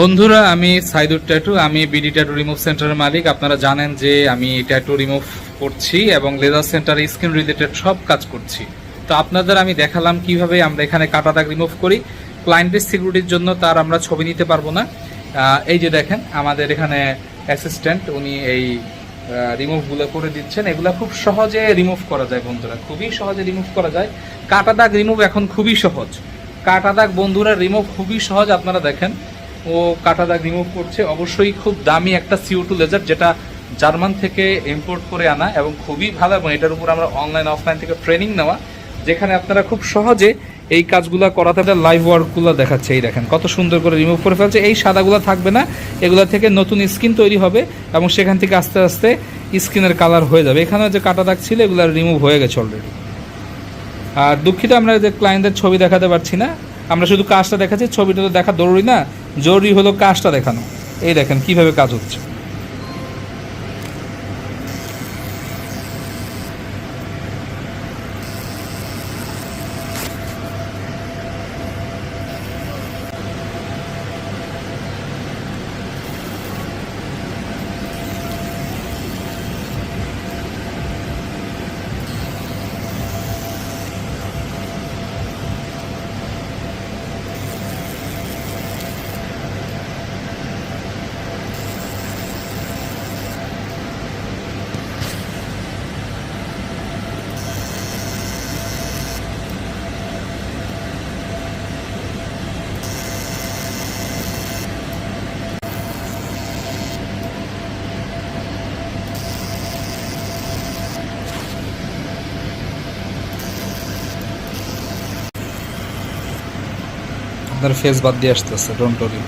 বন্ধুরা, আমি সাইদুর ট্যাটু, আমি বিডি ট্যাটু রিমুভ সেন্টারের মালিক। আপনারা জানেন যে আমি ট্যাটু রিমুভ করছি এবং লেজার সেন্টারে স্কিন রিলেটেড সব কাজ করছি। তো আপনাদের আমি দেখালাম কীভাবে আমরা এখানে কাটা দাগ রিমুভ করি। ক্লায়েন্টের সিকিউরিটির জন্য তার আমরা ছবি নিতে পারব না। এই যে দেখেন, আমাদের এখানে অ্যাসিস্ট্যান্ট, উনি এই রিমুভগুলো করে দিচ্ছেন। এগুলো খুব সহজে রিমুভ করা যায় বন্ধুরা, খুবই সহজে রিমুভ করা যায়। কাটা দাগ রিমুভ এখন খুবই সহজ। কাটা দাগ বন্ধুরা রিমুভ খুবই সহজ, আপনারা দেখেন। ও কাটা দাগ রিমুভ করছে, অবশ্যই খুব দামি একটা সিও টু লেজার যেটা জার্মান থেকে ইম্পোর্ট করে আনা এবং খুবই ভালো এবং এটার উপর আমরা অনলাইন অফলাইন থেকে ট্রেনিং নেওয়া, যেখানে আপনারা খুব সহজে এই কাজগুলো করাতে লাইভ ওয়ার্কগুলো দেখাচ্ছে, এই দেখেন, কত সুন্দর করে রিমুভ করে ফেলছে, এই সাদাগুলো থাকবে না, এগুলো থেকে নতুন স্কিন তৈরি হবে এবং সেখান থেকে আস্তে আস্তে স্কিনের কালার হয়ে যাবে। এখানে যে কাটা দাগ ছিল, এগুলো রিমুভ হয়ে গেছে অলরেডি আর দুঃখিত, আমরা যে ক্লায়েন্টদের ছবি দেখাতে পারছি না, আমরা শুধু কাজটা দেখাচ্ছি, ছবিটা তো দেখা জরুরি না জরুরি হলো কাজটা দেখানো। এই দেখেন কীভাবে কাজ হচ্ছে। আপনার ফেস বাদ দিয়ে আসতেছে ডোন্ট ওরি